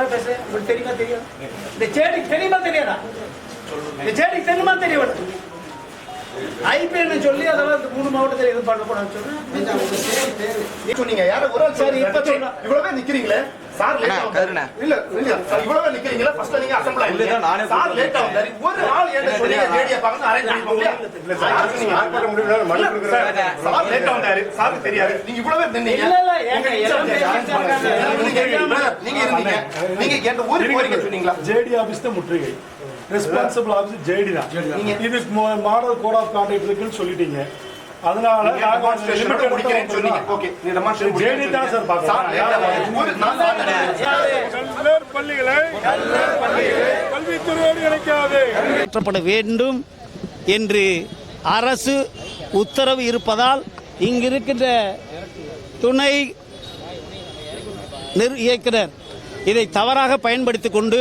பேசுனாரா பேச உங்களுக்கு தெரியுமா தெரியும் இந்த சேடி தெரியுமா தெரியாதா? இந்த சேடி தெரியுமா தெரியவில்லை ஐபிஎல் சொல்லி அதெல்லாம் இந்த மூணு மாவட்டத்தில் எதுவும் பண்ணக்கூடாதுன்னு சொன்னா சொன்னீங்க யார ஒரு சரி, இப்ப. இவ்வளவே நிக்கிறீங்களே? சார் லேட்டா அண்ணா, வந்தாரு கருணா. இல்ல இல்ல சார் இவ்வளவே நிக்கிறீங்களா? ஃபர்ஸ்ட் நீங்க அசெம்பிள் ஆயிடுங்க நானே சார் லேட்டா வந்தாரு ஒரு ஆள் என்ன சொன்னீங்க ஜேடியா பார்க்கணும் அரேஞ்ச் பண்ணிப்போம் இல்ல சார் யாருக்கு நீங்க ஆர்ப்பாட்டம் முடியல மனு கொடுக்குறாரு சார் லேட்டா வந்தாரு சாருக்கு தெரியாது. நீங்க இவ்வளவே நின்னீங்க. இல்ல, இல்ல, ஏங்க, எல்லாம் பேசிட்டு இருக்காங்க. நீங்க இருந்தீங்க. நீங்க இருந்தீங்க. நீங்க கேட்ட ஒரு கோரிக்கை சொன்னீங்களா? ஜேடி ஆபீஸ் தான் முற்றுகை. ரெஸ்பான்சிபிள் ஆபீஸ் ஜேடி தான். இது மாடல் கோட் ஆஃப் கான்டாக்ட் இருக்குன்னு சொல்லிட்டீங்க. அதனால நீங்க முடிக்கிறேன்னு சொன்னீங்க. ஓகே சார் பள்ளிகளை கல்வித்துறையோடு இணைக்காது. மாற்றப்பட வேண்டும் என்று அரசு உத்தரவு இருப்பதால் இங்கிருக்கின்ற துணை நிர் இயக்குனர் இதை தவறாக பயன்படுத்தி கொண்டு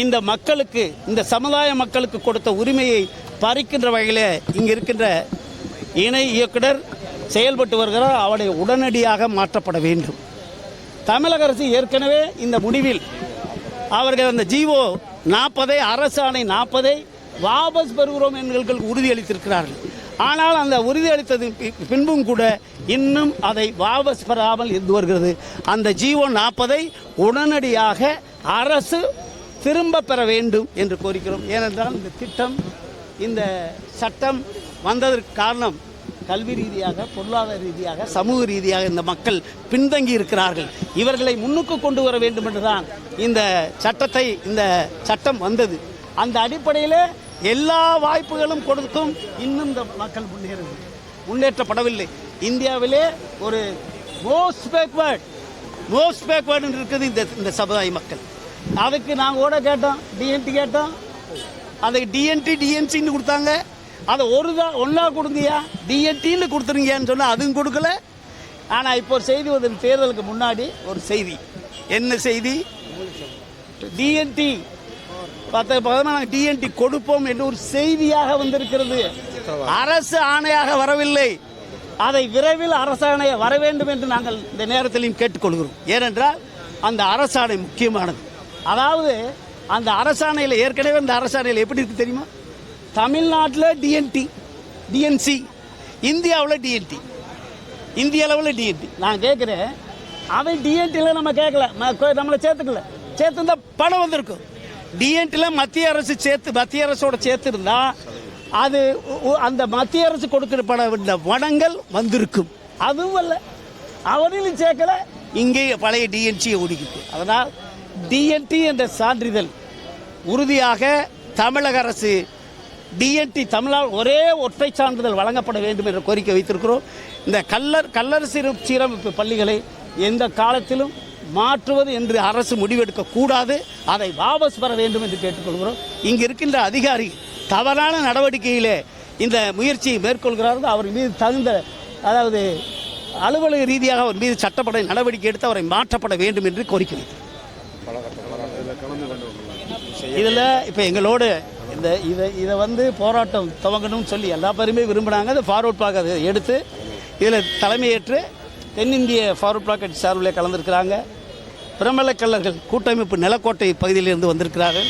இந்த மக்களுக்கு இந்த சமுதாய மக்களுக்கு கொடுத்த உரிமையை பறிக்கின்ற வகையில் இங்கே இருக்கின்ற இணை இயக்குனர் செயல்பட்டு வருகிறார் அவரை உடனடியாக மாற்றப்பட வேண்டும். தமிழக அரசு ஏற்கனவே இந்த முடிவில் அவர்கள் அந்த ஜிஓ நாற்பதை அரசு ஆணை நாற்பதை வாபஸ் பெறுகிறோம் என்கள் உறுதியளித்திருக்கிறார்கள். ஆனால் அந்த உறுதியளித்தது பின்பும் கூட இன்னும் அதை வாபஸ் பெறாமல் இருந்து வருகிறது. அந்த ஜீவோ நாற்பதை உடனடியாக அரசு திரும்ப பெற வேண்டும் என்று கோரிக்கிறோம். ஏனென்றால் இந்த திட்டம் இந்த சட்டம் வந்ததற்கு காரணம் கல்வி ரீதியாக பொருளாதார ரீதியாக சமூக ரீதியாக இந்த மக்கள் பின்தங்கி இருக்கிறார்கள். இவர்களை முன்னுக்கு கொண்டு வர வேண்டும் என்றுதான் இந்த சட்டத்தை இந்த சட்டம் வந்தது. அந்த அடிப்படையில் எல்லா வாய்ப்புகளும் கொடுத்தும் இன்னும் இந்த மக்கள் முன்னேறது முன்னேற்றப்படவில்லை. இந்தியாவிலே ஒரு மோஸ்ட் பேக்வேர்ட் மோஸ்ட் பேக்வேர்டு இருக்குது இந்த இந்த சமுதாய மக்கள். அதுக்கு நாங்கள் கூட கேட்டோம் டிஎன்டி கேட்டோம். அதுக்கு டிஎன்டி டிஎன்சின்னு கொடுத்தாங்க. அதை ஒரு தான் ஒன்றா கொடுங்கயா டிஎன்டின்னு கொடுத்துருங்கன்னு சொன்னால் அதுவும் கொடுக்கல. ஆனால் இப்போ ஒரு செய்தி வந்து தேர்தலுக்கு முன்னாடி ஒரு செய்தி. என்ன செய்தி? டிஎன்டி பத்து நாங்கள் டிஎன்டி கொடுப்போம் என்று ஒரு செய்தியாக வந்திருக்கிறது. அரசு ஆணையாக வரவில்லை. அதை விரைவில் அரசாணை வர வேண்டும் என்று நாங்கள் இந்த நேரத்திலையும் கேட்டுக்கொள்கிறோம். ஏனென்றால் அந்த அரசாணை முக்கியமானது. அதாவது அந்த அரசாணையில் ஏற்கனவே அந்த அரசாணையில் எப்படி இருக்குது தெரியுமா? தமிழ்நாட்டில் டிஎன்டி டிஎன்சி இந்தியாவில் டிஎன்டி இந்திய அளவில் டிஎன்டி நான் கேட்குறேன் அவன் டிஎன்டியில் நம்ம கேட்கல நம்மளை சேர்த்துக்கல. சேர்த்துருந்தா பணம் வந்திருக்கும் டிஎன்டியில் மத்திய அரசு சேர்த்து மத்திய அரசோட சேர்த்துருந்தா அது உ- அந்த மத்திய அரசு கொடுக்குற பணம் இந்த வனங்கள் வந்திருக்கும். அதுவும் அல்ல அவனிலும் சேர்க்கல இங்கேயே பழைய டிஎன்சியை ஒடுக்கிட்டு அதனால் டிஎன்டி என்ற சான்றிதழ் உறுதியாக தமிழக அரசு டிஎன்டி தமிழால் ஒரே ஒற்றை சான்றிதழ் வழங்கப்பட வேண்டும் என்ற கோரிக்கை வைத்திருக்கிறோம். இந்த கல்லர் கல்லர் சீர சீரமைப்பு பள்ளிகளை எந்த காலத்திலும் மாற்றுவது என்று அரசு முடிவெடுக்க கூடாது. அதை வாபஸ் பெற வேண்டும் என்று கேட்டுக்கொள்கிறோம். இங்கு இருக்கின்ற அதிகாரி தவறான நடவடிக்கையிலே இந்த முயற்சியை மேற்கொள்கிறார்கள். அவர் மீது தகுந்த அதாவது அலுவலக ரீதியாக அவர் மீது சட்டப்பட நடவடிக்கை எடுத்து அவரை மாற்றப்பட வேண்டும் என்று கோரிக்கை இதில் இப்போ எங்களோடு இந்த இதை இதை வந்து போராட்டம் துவங்கணும்னு சொல்லி எல்லா பேருமே விரும்புனாங்க அதை ஃபார்வர்ட் பிளாக் அதை எடுத்து இதில் தலைமையேற்று தென்னிந்திய ஃபார்வர்ட் பிளாக் கட்சி சார்பில் கலந்துருக்கிறாங்க. பிரமலக்கல்லர்கள் கூட்டமைப்பு நிலக்கோட்டை பகுதியிலிருந்து வந்திருக்கிறார்கள்.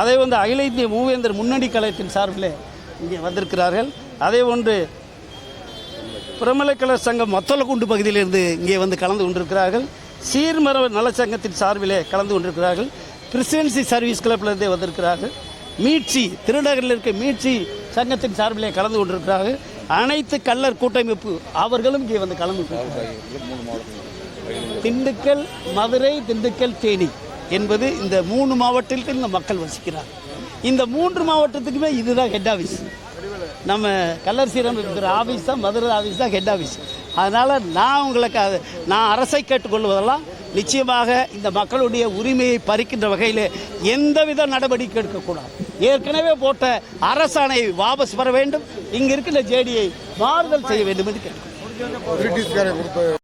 அதை வந்து அகில இந்திய மூவேந்தர் முன்னணி கழகத்தின் சார்பில் இங்கே வந்திருக்கிறார்கள். அதே ஒன்று பிரமலக்கலர் சங்கம் மத்தலக்குண்டு பகுதியிலிருந்து இங்கே வந்து கலந்து கொண்டிருக்கிறார்கள். சீர்மர நலச்சங்கத்தின் சார்பிலே கலந்து கொண்டிருக்கிறார்கள். பிரசிடென்சி சர்வீஸ் கிளப்பிலிருந்தே வந்திருக்கிறார்கள். மீட்சி திருநகரில் இருக்க மீட்சி சங்கத்தின் சார்பிலே கலந்து கொண்டிருக்கிறார்கள். அனைத்து கள்ளர் கூட்டமைப்பு அவர்களும் இங்கே வந்து கலந்து திண்டுக்கல் மதுரை திண்டுக்கல் தேனி என்பது இந்த மூணு மாவட்டத்தில் இந்த மக்கள் வசிக்கிறார். இந்த மூன்று மாவட்டத்துக்குமே இதுதான் ஹெட் ஆஃபீஸ் நம்ம கல்லர் சீரம் இருக்கிற ஆஃபீஸ் தான் மதுரை ஆஃபீஸ் தான் ஹெட் ஆஃபீஸ் அதனால் நான் உங்களுக்கு அது நான் அரசை கேட்டுக்கொள்வதெல்லாம் நிச்சயமாக இந்த மக்களுடைய உரிமையை பறிக்கின்ற வகையில் எந்தவித நடவடிக்கை எடுக்கக்கூடாது. ஏற்கனவே போட்ட அரசாணையை வாபஸ் பெற வேண்டும். இங்கு இருக்கின்ற ஜேடியை மாறுதல் செய்ய வேண்டும் என்று கேட்டுக்கொள்கிறேன்